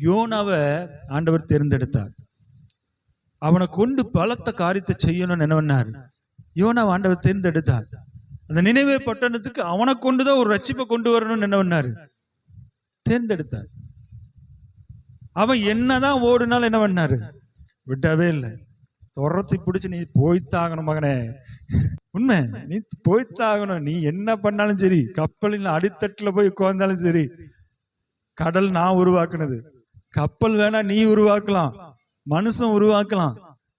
யோனாவை ஆண்டவர் தேர்ந்தெடுத்தார். அவனை கொண்டு பலத்த காரியத்தை செய்யணும்னு நினைவனார். யோனாவை ஆண்டவர் தேர்ந்தெடுத்தார். அந்த நினைவே பட்டணத்துக்கு அவனை கொண்டுதான் ஒரு ரட்சிப்பை கொண்டு வரணும்னு நினைவனார். தேர்ந்தெடுத்தார். அவன் என்னதான் ஓடுனாலும் என்ன பண்ணாரு விட்டாவே இல்லை. துரத்தி பிடிச்சி நீ போய்த்தாகணும் மகனே. உண்மை நீ போய்த்தாகணும். நீ என்ன பண்ணாலும் சரி கப்பலின் அடித்தட்டுல போய் உட்கார்ந்தாலும் சரி கடல் நான் உருவாக்குனது. கப்பல் வேணா நீ உருவாக்கலாம். மனுஷன் உருவாக்கலாம்.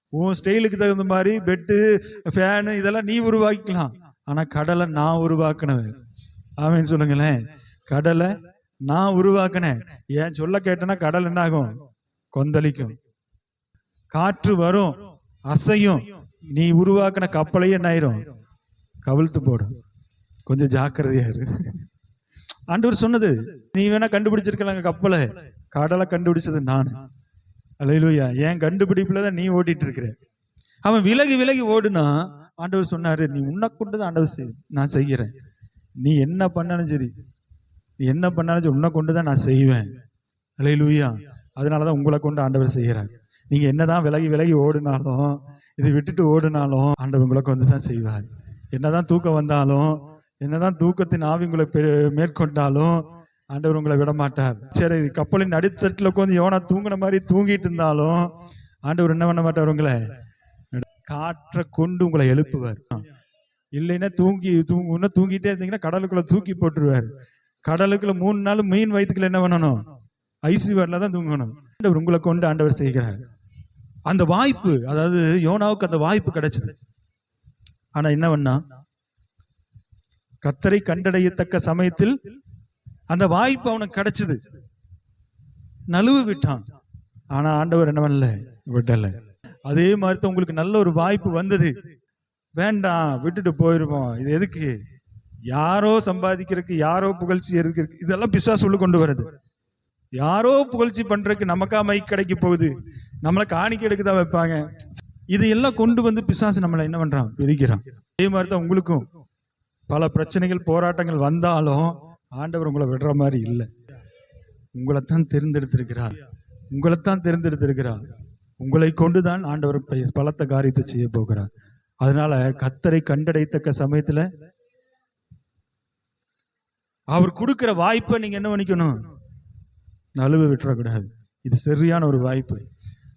உன் ஸ்டைலுக்கு தகுந்த மாதிரி பெட்டு ஃபேனு இதெல்லாம் நீ உருவாக்கிக்கலாம். ஆனா கடலை நான் உருவாக்கினவன். ஆமேன்னு சொல்லுங்களேன். கடலை நான் உருவாக்கினேன். ஏன் சொல்ல கேட்டேன்னா கடல் என்ன ஆகும்? கொந்தளிக்கும். காற்று வரும் அசையும். நீ உருவாக்கின கப்பலையே என்ன ஆயிரும்? கவிழ்த்து போடும். கொஞ்சம் ஜாக்கிரதையா இரு. ஆண்டவர் சொன்னது நீ வேணா கண்டுபிடிச்சிருக்கலாங்க கப்பலை. கடலை கண்டுபிடிச்சது நான். அலையிலுயா. என் கண்டுபிடிப்புல தான் நீ ஓட்டிட்டு இருக்கிற அவன் விலகி விலகி ஓடுனா ஆண்டவர் சொன்னாரு நீ உன்னை கொண்டு தான் ஆண்டவர் செய் நான் செய்கிறேன். நீ என்ன பண்ணாலும் சரி நீ என்ன பண்ணாலும் சரி, உன்னை கொண்டு தான் நான் செய்வேன். அலையிலுயா. அதனால தான் உங்களை கொண்டு ஆண்டவர் செய்கிறார். நீங்க என்னதான் விலகி விலகி ஓடினாலும் இதை விட்டுட்டு ஓடினாலும் ஆண்டவர் உங்களை கொண்டு தான் செய்வார். என்னதான் தூக்கம் வந்தாலும் என்னதான் தூக்கத்தின் ஆவி உங்களை பெ- மேற்கொண்டாலும் ஆண்டவர் உங்களை விட மாட்டார் சரி கப்பலின் அடித்தட்டில் உட்காந்து யோனா தூங்கின மாதிரி தூங்கிட்டு இருந்தாலும் ஆண்டவர் என்ன பண்ண மாட்டார் உங்களை? காற்றை கொண்டு உங்களை எழுப்புவார். இல்லைன்னா தூங்கி தூங்கு இன்னும் தூங்கிட்டே இருந்தீங்கன்னா கடலுக்குள்ள தூக்கி போட்டுருவார். கடலுக்குள்ள மூணு நாள் மீன் வயிற்றுக்குள்ள என்ன பண்ணணும்? ஐசிவர்ல தான் தூங்கணும். ஆண்டவர் உங்களை கொண்டு ஆண்டவர் செய்கிறார். அந்த வாய்ப்பு அதாவது யோனாவுக்கு அந்த வாய்ப்பு கிடைச்சது. ஆனால் என்ன பண்ணா? கத்தரை கண்டடையத்தக்க சமயத்தில் அந்த வாய்ப்பு அவனுக்கு கிடைச்சது. நழுவு விட்டான். ஆனா ஆண்டவர் என்ன பண்ணல? விடல. அதே மாதிரி தான் உங்களுக்கு நல்ல ஒரு வாய்ப்பு வந்தது. வேண்டாம் விட்டுட்டு போயிருப்போம் இது எதுக்கு? யாரோ சம்பாதிக்கிறதுக்கு யாரோ புகழ்ச்சி இருக்கு இதெல்லாம் பிசாசு உள்ள கொண்டு வருது யாரோ புகழ்ச்சி பண்றதுக்கு நமக்கா மைக் கிடைக்க போகுது. நம்மளை காணிக்க எடுக்க தான் வைப்பாங்க. இதையெல்லாம் கொண்டு வந்து பிசாசு நம்மளை என்ன பண்றான்? பிரிக்கிறான். அதே மாதிரி தான் உங்களுக்கும். பல பிரச்சனைகள் போராட்டங்கள் வந்தாலும் ஆண்டவர் உங்களை விடுற மாதிரி இல்லை. உங்களைத்தான் தேர்ந்தெடுத்திருக்கிறார். உங்களைத்தான் தேர்ந்தெடுத்திருக்கிறார். உங்களை கொண்டு தான் ஆண்டவர் பலத்த காரியத்தை செய்ய போகிறார். அதனால கத்தரை கண்டடைத்தக்க சமயத்தில் அவர் கொடுக்குற வாய்ப்பை நீங்கள் என்ன பண்ணிக்கணும்? நழுவ விட்டுறக்கூடாது. இது சரியான ஒரு வாய்ப்பு.